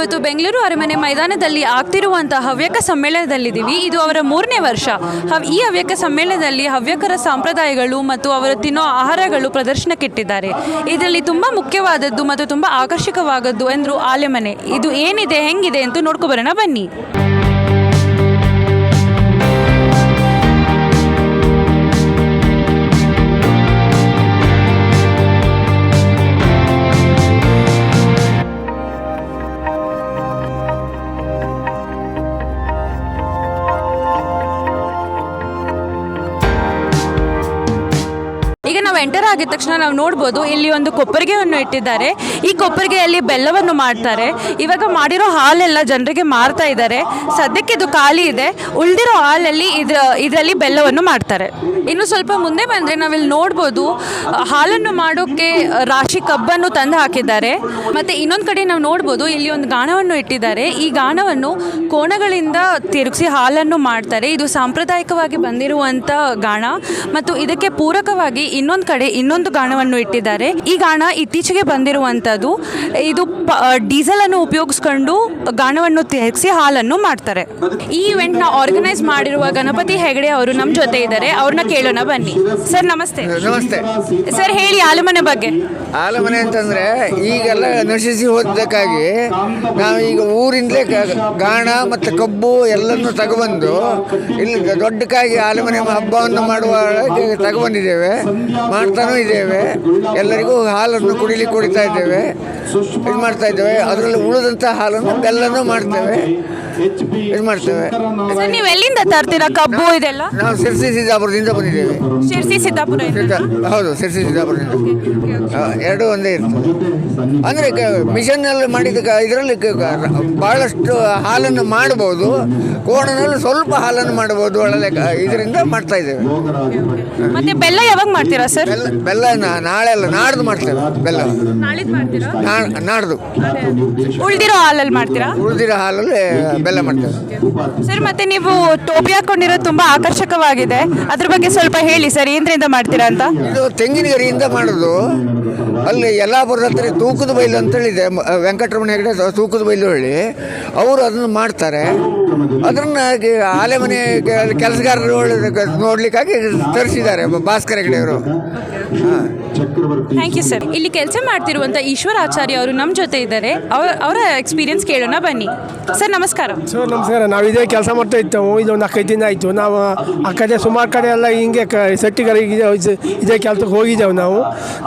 ನಾವಿವತ್ತು ಬೆಂಗಳೂರು ಅರಮನೆ ಮೈದಾನದಲ್ಲಿ ಆಗ್ತಿರುವಂತಹ ಹವ್ಯಕ ಸಮ್ಮೇಳನದಲ್ಲಿದ್ದೀವಿ. ಇದು ಅವರ ಮೂರನೇ ವರ್ಷ. ಈ ಹವ್ಯಕ ಸಮ್ಮೇಳನದಲ್ಲಿ ಹವ್ಯಕರ ಸಂಪ್ರದಾಯಗಳು ಮತ್ತು ಅವರು ತಿನ್ನೋ ಆಹಾರಗಳು ಪ್ರದರ್ಶನಕ್ಕಿಟ್ಟಿದ್ದಾರೆ. ಇದರಲ್ಲಿ ತುಂಬ ಮುಖ್ಯವಾದದ್ದು ಮತ್ತು ತುಂಬ ಆಕರ್ಷಕವಾದದ್ದು ಎಂದರು ಆಲೆಮನೆ. ಇದು ಏನಿದೆ, ಹೆಂಗಿದೆ ಅಂತ ನೋಡ್ಕೊಬರೋಣ ಬನ್ನಿ. ಆಗಿದ ತಕ್ಷಣ ನಾವು ನೋಡ್ಬೋದು, ಇಲ್ಲಿ ಒಂದು ಕೊಪ್ಪರಿಗೆಯನ್ನು ಇಟ್ಟಿದ್ದಾರೆ. ಈ ಕೊಪ್ಪರಿಗೆಯಲ್ಲಿ ಬೆಲ್ಲವನ್ನು ಮಾಡ್ತಾರೆ ಇವಾಗ ಮಾಡಿರೋ ಹಾಲೆಲ್ಲ ಜನರಿಗೆ ಮಾರ್ತಾ ಇದ್ದಾರೆ. ಸದ್ಯಕ್ಕೆ ಇದು ಖಾಲಿ ಇದೆ. ಉಳಿದಿರೋ ಹಾಲಲ್ಲಿ ಇದ್ರ, ಇದರಲ್ಲಿ ಬೆಲ್ಲವನ್ನು ಮಾಡ್ತಾರೆ ಇನ್ನು ಸ್ವಲ್ಪ ಮುಂದೆ ಬಂದರೆ ನಾವಿಲ್ಲಿ ನೋಡ್ಬೋದು, ಹಾಲನ್ನು ಮಾಡೋಕ್ಕೆ ರಾಶಿ ಕಬ್ಬನ್ನು ತಂದು ಹಾಕಿದ್ದಾರೆ. ಮತ್ತು ಇನ್ನೊಂದು ಕಡೆ ನಾವು ನೋಡ್ಬೋದು, ಇಲ್ಲಿ ಒಂದು ಗಾಣವನ್ನು ಇಟ್ಟಿದ್ದಾರೆ. ಈ ಗಾಣವನ್ನು ಕೋಣಗಳಿಂದ ತಿರುಗಿಸಿ ಹಾಲನ್ನು ಮಾಡ್ತಾರೆ ಇದು ಸಾಂಪ್ರದಾಯಿಕವಾಗಿ ಬಂದಿರುವಂಥ ಗಾಣ. ಮತ್ತು ಇದಕ್ಕೆ ಪೂರಕವಾಗಿ ಇನ್ನೊಂದು ಕಡೆ, ಇನ್ನೊಂದು ಗಾಣವನ್ನು ಇಟ್ಟಿದ್ದಾರೆ. ಈ ಗಾಣ ಇತ್ತೀಚೆಗೆ ಬಂದಿರುವಂಥದ್ದು ಇದು ಡೀಸೆಲನ್ನು ಉಪಯೋಗಿಸ್ಕೊಂಡು ಗಾಣವನ್ನು ತೆಗೆಸಿ ಹಾಲನ್ನು ಮಾಡ್ತಾರೆ. ಈ ಇವೆಂಟ್ನ ಆರ್ಗನೈಸ್ ಮಾಡಿರುವ ಗಣಪತಿ ಹೆಗಡೆ ಅವರು ನಮ್ಮ ಜೊತೆ ಇದ್ದಾರೆ. ಅವ್ರನ್ನ ಕೇಳೋಣ ಬನ್ನಿ. ಸರ್ ನಮಸ್ತೆ. ನಮಸ್ತೆ. ಸರ್ ಹೇಳಿ ಆಲಮನೆ ಬಗ್ಗೆ. ಆಲಮನೆ ಅಂತಂದ್ರೆ ಈಗೆಲ್ಲ ನಶಿಸಿ ಹೋದಕ್ಕಾಗಿ ನಾವು ಈಗ ಊರಿಂದಲೇ ಗಾಣ ಮತ್ತು ಕಬ್ಬು ಎಲ್ಲನೂ ತಗೊಬಂದು ಇಲ್ಲಿ ದೊಡ್ಡಕ್ಕಾಗಿ ಆಲಮನೆ ಹಬ್ಬವನ್ನು ಮಾಡುವ ತಗೊಬಂದಿದ್ದೇವೆ ಮಾಡ್ತಾನೂ ಇದ್ದೇವೆ. ಎಲ್ಲರಿಗೂ ಹಾಲನ್ನು ಕುಡಿಲಿಕ್ಕೆ ಕುಡಿತಾ ಇದ್ದೇವೆ. ಇದು ಮಾಡ್ತಾ ಇದ್ದೇವೆ. ಅದರಲ್ಲಿ ಉಳಿದಂಥ ಹಾಲನ್ನು ಬೆಲ್ಲನೂ ಮಾಡ್ತೇವೆ. ಇದು ಮಾಡ್ತೇವೆ? ಸರ್ ನೀವು ಎಲ್ಲಿಂದ ತರ್ತೀರಾ? ಕಬ್ಬು ಇದೆಲ್ಲ? ನಾವು ಸಿರ್ಸಿ ಸಿದ್ದಾಪುರದಿಂದ ಬಂದಿದ್ದೇವೆ. ಶಿರ್ಸಿ ಸಿದ್ದಾಪುರ ಸಿದ್ದ ಹೌದು ಸಿರ್ಸಿ ಸಿದ್ದಾಪುರದಿಂದ. ಆ, ಎರಡೂ ಒಂದೇ ಇರ್ತದೆ. ಮಿಷನ್ ಮಿಷನ್ನಲ್ಲಿ ಮಾಡಿದ ಇದರಲ್ಲಿ ಭಾಳಷ್ಟು ಹಾಲನ್ನು ಮಾಡ್ಬೋದು. ಕೋಣನಲ್ಲಿ ಸ್ವಲ್ಪ ಹಾಲನ್ನು ಮಾಡ್ಬೋದು. ಒಳ್ಳೆ ಇದರಿಂದ ಮಾಡ್ತಾ ಇದ್ದೇವೆ. ಮತ್ತೆ ಬೆಲ್ಲ ಯಾವಾಗ ಮಾಡ್ತೀರಾ ಸರ್? ಬೆಲ್ಲ ಬೆಲ್ಲ ನಾ- ನಾಳೆ ಅಲ್ಲ ನಾಡ್ದು ಮಾಡ್ತೇವೆ ಬೆಲ್ಲ. ನಾಳಿದ್ದು ಮಾಡ್ತೀರಾ? ನಾ- ನಾಡ್ದು. ಉಳಿದಿರೋ ಹಾಲಲ್ಲಿ ಮಾಡ್ತೀರಾ? ಉಳಿದಿರೋ ಹಾಲಲ್ಲಿ ಬೆಲ್ಲ ಮಾಡ್ತೇವೆ ಸರ್ ಮತ್ತೆ ನೀವು ಟೋಪಿ ಹಾಕೊಂಡಿರೋದು ತುಂಬಾ ಆಕರ್ಷಕವಾಗಿದೆ. ಅದ್ರ ಬಗ್ಗೆ ಸ್ವಲ್ಪ ಹೇಳಿ ಸರ್ ಏನ್ರಿಂದ ಮಾಡ್ತೀರಾ ಅಂತ? ಇದು ತೆಂಗಿನ ಗರಿಯಿಂದ ಮಾಡೋದು. ಅಲ್ಲಿ ಯಲ್ಲಾಪುರದ ಹತ್ರ ತೂಕದ ಬೈಲು ಅಂತೇಳಿದೆ. ಮ- ವೆಂಕಟರಮಣ ಹೆಗಡೆ ತೂಕದ ಬೈಲು ಹೇಳಿ. ಅವರು ಅದನ್ನು ಮಾಡ್ತಾರೆ. ಅದನ್ನು ಆಲೆ ಮನೆ ಕೆಲಸಗಾರರು ನೋಡ್ಲಿಕ್ಕಾಗಿ ತರಿಸಿದ್ದಾರೆ ಭಾಸ್ಕರ ಹೆಗಡೆಯವರು ಹಾಂ. ಥ್ಯಾಂಕ್ ಯು ಸರ್ ಇಲ್ಲಿ ಕೆಲಸ ಮಾಡ್ತಿರುವಂತ ಈಶ್ವರ ಆಚಾರ್ಯ ಅವರು ನಮ್ಮ ಜೊತೆ ಇದ್ದಾರೆ. ಅವ್ರ ಅವರ ಎಕ್ಸ್ಪೀರಿಯನ್ಸ್ ಕೇಳೋಣ ಬನ್ನಿ. ಸರ್ ನಮಸ್ಕಾರ. ಸರ್ ನಮಸ್ಕಾರ. ನಾವು ಇದೇ ಕೆಲಸ ಮಾಡ್ತಾ ಇದ್ದೆವು. ಇದು ಒಂದು ನಾಲ್ಕೈದು ದಿನ ಆಯಿತು. ನಾವು ಆ ಕಡೆ ಸುಮಾರು ಕಡೆ ಎಲ್ಲ ಹಿಂಗೆ ಕ ಸೆಟ್ಟಿಗಳಿಗೆ ಇದೇ- ಇದೇ ಕೆಲಸಕ್ಕೆ ಹೋಗಿದ್ದೇವೆ ನಾವು.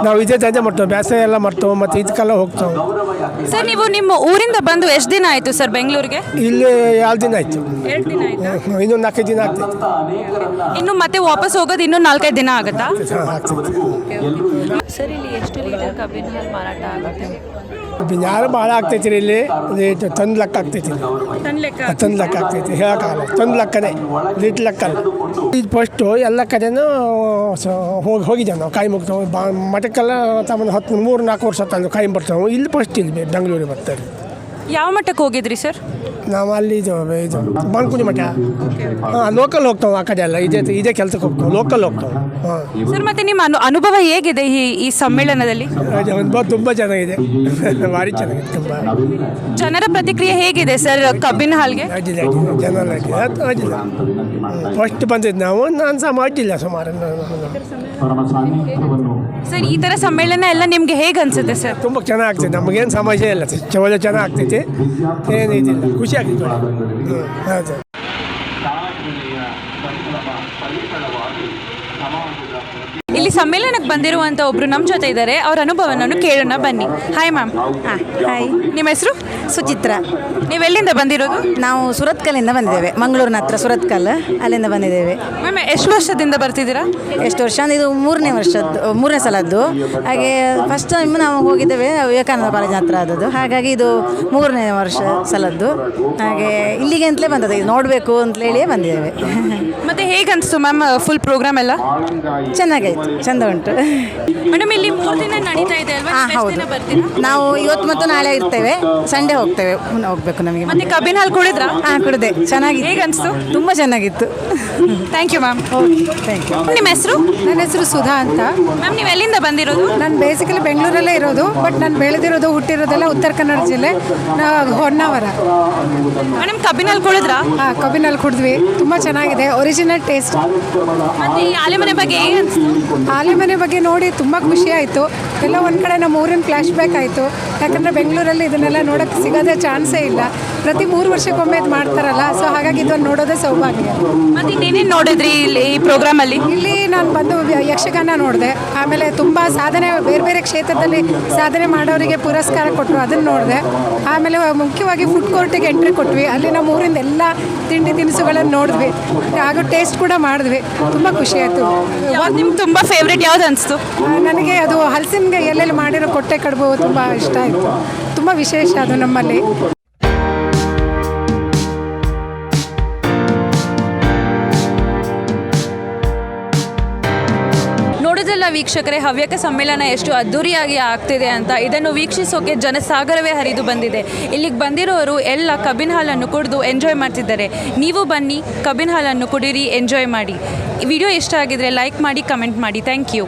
ನಾವು ಇದೇ ತಂದೆ ಮಾಡ್ತೇವೆ. ಬೇಸಾಯ ಎಲ್ಲ ಮಾಡ್ತೇವೆ ಮತ್ತು ಇದಕ್ಕೆಲ್ಲ ಹೋಗ್ತೇವೆ. ಸರ್ ನೀವು ನಿಮ್ಮ ಊರಿಂದ ಬಂದು ಎಷ್ಟು ದಿನ ಆಯಿತು ಸರ್ ಬೆಂಗಳೂರಿಗೆ? ಇಲ್ಲಿ ಎರಡು ದಿನ ಆಯ್ತು. ಇನ್ನೊಂದು ನಾಲ್ಕೈದು ದಿನ ಆಗ್ತದೆ ಇನ್ನು ಮತ್ತೆ ವಾಪಸ್ ಹೋಗೋದು ಇನ್ನೂ ನಾಲ್ಕೈದು ದಿನ ಆಗುತ್ತಾ? ಹಾ, ಸರ್ ಇಲ್ಲಿ ಎಷ್ಟು ಲೀಟರ್ ಮಾರಾಟ ಆಗುತ್ತೆ? ಭಾಳ ಆಗ್ತೈತೆ ರೀ ಇಲ್ಲಿ? ರೇಟ್ ತಂದು ಲೆಕ್ಕ ಆಗ್ತೈತಿ. ತನ್ನ ಲೆಕ್ಕ ತಂದು ಲೆಕ್ಕ ಆಗ್ತೈತಿ. ಹೇಳೋಕ್ಕಾಗಲ್ಲ. ತಂದು ಲೆಕ್ಕನೇ. ಲೀಟ್ ಲೆಕ್ಕ ಅಲ್ಲ ಇದು ಫಸ್ಟು ಎಲ್ಲ ಕಡೆನೂ ಹೋಗಿ ಹೋಗಿದ್ದೇವೆ ನಾವು. ಕಾಯಿ ಮುಗ್ತಾವೆ ಬಾ ಮಠಕ್ಕೆಲ್ಲ ತಮ್ಮ ಹತ್ತು ಮೂರು ನಾಲ್ಕು ವರ್ಷ ತಂದು ಕಾಯಿ ಬರ್ತಾವೆ ಇಲ್ಲಿ ಫಸ್ಟ್ ಇಲ್ಲಿ ಬೆಂಗಳೂರಿಗೆ ಬರ್ತಾರೆ. ಯಾವ ಮಠಕ್ಕೆ ಹೋಗಿದ್ರಿ ಸರ್? ನಾವು ಅಲ್ಲಿ ಇದು ಇದು ಬಾಣಕುಂಜಿ ಮಠ. ಹಾಂ ಲೋಕಲ್ ಹೋಗ್ತಾವೆ ಆ ಕಡೆ ಎಲ್ಲ. ಇದೇ ಇದೇ ಕೆಲಸಕ್ಕೆ ಹೋಗ್ತಾವೆ. ಲೋಕಲ್ ಹೋಗ್ತಾವೆ. ಹಾಂ. ಸರ್ ಮತ್ತೆ ನಿಮ್ಮ ಅನು ಅನುಭವ ಹೇಗಿದೆ ಈ ಈ ಸಮ್ಮೇಳನದಲ್ಲಿ? ಅನುಭವ ತುಂಬ ಚೆನ್ನಾಗಿದೆ. ಭಾರಿ ಚೆನ್ನಾಗಿದೆ ತುಂಬ. ಜನರ ಪ್ರತಿಕ್ರಿಯೆ ಹೇಗಿದೆ ಸರ್ ಕಬ್ಬಿನ ಹಾಲ್ಗೆ? ಅಡ್ಡಿಲ್ಲ ಅಡ್ಡಿಲ್ಲ ಜನ ಅಡ್ಡಿಲ್ಲ ಅದು ಅಡ್ಡಿಲ್ಲ ಫಸ್ಟ್ ಬಂದಿದ್ದು ನಾವು ನಾನು ಸಹ ಅಡ್ಡಿಲ್ಲ ಸುಮಾರು. ಸರ್ ಈ ಥರ ಸಮ್ಮೇಳನ ಎಲ್ಲ ನಿಮಗೆ ಹೇಗೆ ಅನ್ಸುತ್ತೆ ಸರ್? ತುಂಬ ಚೆನ್ನಾಗಿ ಆಗ್ತೈತೆ ನಮಗೇನು ಸಮಸ್ಯೆ ಇಲ್ಲ. ಸರ್ ಒಳ್ಳೆ ಚೆನ್ನಾಗಿ ಆಗ್ತೈತೆ. ಏನು ಇದಿಲ್ಲ. ಖುಷಿ ಆಗ್ತೈತೆ ಹ್ಞೂ ಹೌದು ಸಮ್ಮೇಳನಕ್ಕೆ ಬಂದಿರುವಂಥ ಒಬ್ರು ನಮ್ಮ ಜೊತೆ ಇದ್ದಾರೆ ಅವ್ರ ಅನುಭವವನ್ನು ಕೇಳೋಣ ಬನ್ನಿ. ಹಾಯ್ ಮ್ಯಾಮ್ ಹಾಂ ಹಾಯ್ ನಿಮ್ಮ ಹೆಸರು? ಸುಚಿತ್ರ. ನೀವೆಲ್ಲಿಂದ ಬಂದಿರೋದು? ನಾವು ಸುರತ್ಕಲ್ಲಿಂದ ಬಂದಿದ್ದೇವೆ. ಮಂಗಳೂರಿನ ಹತ್ರ ಸುರತ್ಕಲ್. ಅಲ್ಲಿಂದ ಬಂದಿದ್ದೇವೆ. ಮ್ಯಾಮ್ ಎಷ್ಟು ವರ್ಷದಿಂದ ಬರ್ತಿದ್ದೀರಾ? ಎಷ್ಟು ವರ್ಷ? ಅಂದ್ರೆ ಇದು ಮೂರನೇ ವರ್ಷದ್ದು ಮೂರನೇ ಸಲದ್ದು. ಹಾಗೆ ಫಸ್ಟ್ ಟೈಮ್ ನಾವು ಹೋಗಿದ್ದೇವೆ ವಿವೇಕಾನಂದ ಕಾಲೇಜಿನ ಹತ್ರ ಆದದ್ದು. ಹಾಗಾಗಿ ಇದು ಮೂರನೇ ವರ್ಷ ಸಲದ್ದು. ಹಾಗೆ ಇಲ್ಲಿಗೆ ಅಂತಲೇ ಬಂದದ್ದು. ಇದು ನೋಡಬೇಕು ಅಂತೇಳಿ ಬಂದಿದ್ದೇವೆ. ಮತ್ತೆ ಹೇಗೆ ಅನಿಸ್ತು ಮ್ಯಾಮ್ ಫುಲ್ ಪ್ರೋಗ್ರಾಮ್ ಎಲ್ಲ? ಚೆನ್ನಾಗಾಯ್ತು ಚಂದ ಉಂಟು. ಮೇಡಮ್ ಇಲ್ಲಿ ಮೂರು ದಿನ ನಡೀತಾ ಇದೆ ಅಲ್ವಾ? ಹಾಂ ಹೌದು. ನಾವು ಇವತ್ತು ಮತ್ತು ನಾಳೆ ಇರ್ತೇವೆ. ಸಂಡೇ ಹೋಗ್ತೇವೆ. ಹೋಗ್ಬೇಕು ನಮಗೆ. ಮತ್ತೆ ಕಬ್ಬಿನ ಹಾಲು ಕುಡಿದ್ರಾ? ಹಾಂ ಕುಡಿದೆ. ಚೆನ್ನಾಗಿ ಹೇಗೆ ಅನಿಸ್ತು? ತುಂಬ ಚೆನ್ನಾಗಿತ್ತು. Thank you ma'am thank you ನಿಮ್ಮ ಹೆಸರು? ನನ್ನ ಹೆಸರು ಸುಧಾ ಅಂತ. ಮ್ಯಾಮ್ ನೀವು ಎಲ್ಲಿಂದ ಬಂದಿರೋದು? ನಾನು ಬೇಸಿಕಲಿ ಬೆಂಗಳೂರಲ್ಲೇ ಇರೋದು ಬಟ್ ನಾನು ಬೆಳೆದಿರೋದು ಹುಟ್ಟಿರೋದೆಲ್ಲ ಉತ್ತರ ಕನ್ನಡ ಜಿಲ್ಲೆ ನಾವು ಹೊನ್ನಾವರ. ಮೇಡಮ್ ಕಬ್ಬಿನ ಹಾಲು ಕುಡಿದ್ರಾ? ಹಾಂ ಕಬ್ಬಿನಲ್ಲಿ ಕುಡಿದ್ವಿ. ತುಂಬ ಚೆನ್ನಾಗಿದೆ. ಒರಿಜಿನಲ್ ಟೇಸ್ಟ್ ಮತ್ತೆ ಈ ಆಲೆಮನೆ ಬಗ್ಗೆ ಹೇಗೆ ಅನಿಸ್ತು? ಆಲೆಮನೆ ಬಗ್ಗೆ ನೋಡಿ ತುಂಬ ಖುಷಿ ಆಯಿತು. ಎಲ್ಲ ಒಂದು ಕಡೆ ನಮ್ಮ ಊರಿನ ಫ್ಲ್ಯಾಶ್ ಬ್ಯಾಕ್ ಆಯಿತು. ಯಾಕಂದರೆ ಬೆಂಗಳೂರಲ್ಲಿ ಇದನ್ನೆಲ್ಲ ನೋಡೋಕ್ಕೆ ಸಿಗೋದೇ ಚಾನ್ಸೇ ಇಲ್ಲ. ಪ್ರತಿ ಮೂರು ವರ್ಷಕ್ಕೊಮ್ಮೆ ಇದು ಮಾಡ್ತಾರಲ್ಲ ಸೊ ಹಾಗಾಗಿ ಇದನ್ನು ನೋಡೋದೇ ಸೌಭಾಗ್ಯ. ಮತ್ತೆ ಇನ್ನೇನೇನು ನೋಡಿದ್ರಿ ಇಲ್ಲಿ ಈ ಪ್ರೋಗ್ರಾಮಲ್ಲಿ? ಇಲ್ಲಿ ನಾನು ಬಂದು ಯಕ್ಷಗಾನ ನೋಡಿದೆ. ಆಮೇಲೆ ತುಂಬ ಸಾಧನೆ ಬೇರೆ ಬೇರೆ ಕ್ಷೇತ್ರದಲ್ಲಿ ಸಾಧನೆ ಮಾಡೋರಿಗೆ ಪುರಸ್ಕಾರ ಕೊಟ್ಟರು ಅದನ್ನು ನೋಡಿದೆ. ಆಮೇಲೆ ಮುಖ್ಯವಾಗಿ ಫುಡ್ ಕೋರ್ಟಿಗೆ ಎಂಟ್ರಿ ಕೊಟ್ವಿ. ಅಲ್ಲಿ ನಮ್ಮ ಊರಿಂದ ಎಲ್ಲ ತಿಂಡಿ ತಿನಿಸುಗಳನ್ನು ನೋಡಿದ್ವಿ. ಹಾಗೂ ಟೇಸ್ಟ್ ಕೂಡ ಮಾಡಿದ್ವಿ. ತುಂಬ ಖುಷಿ ಆಯಿತು. ನಿಮ್ಗೆ ತುಂಬ ಫೇವ್ರೆಟ್ ಯಾವ್ದು ಅನಿಸ್ತು? ನನಗೆ ಅದು ಹಲಸಿನ ಎಲ್ಲೆಲ್ಲಿ ಮಾಡಿರೋ ಕೊಟ್ಟೆ ಕಡುಬು ತುಂಬ ಇಷ್ಟ ಆಯಿತು. ತುಂಬ ವಿಶೇಷ ಅದು ನಮ್ಮಲ್ಲಿ. ನೋಡಿದ್ರಲ್ಲ ವೀಕ್ಷಕರೇ, ಹವ್ಯಕ ಸಮ್ಮೇಳನ ಎಷ್ಟು ಅದ್ದೂರಿಯಾಗಿ ಆಗ್ತಿದೆ ಅಂತ ಇದನ್ನು ವೀಕ್ಷಿಸೋಕೆ ಜನಸಾಗರವೇ ಹರಿದು ಬಂದಿದೆ. ಇಲ್ಲಿಗೆ ಬಂದಿರೋರು ಎಲ್ಲ ಕಬ್ಬಿನ ಹಾಲನ್ನು ಕುಡಿದು ಎಂಜಾಯ್ ಮಾಡ್ತಿದ್ದಾರೆ. ನೀವು ಬನ್ನಿ, ಕಬ್ಬಿನ ಹಾಲನ್ನು ಕುಡೀರಿ ಎಂಜಾಯ್ ಮಾಡಿ. ವಿಡಿಯೋ ಇಷ್ಟ ಆಗಿದ್ರೆ ಲೈಕ್ ಮಾಡಿ ಕಮೆಂಟ್ ಮಾಡಿ. Thank you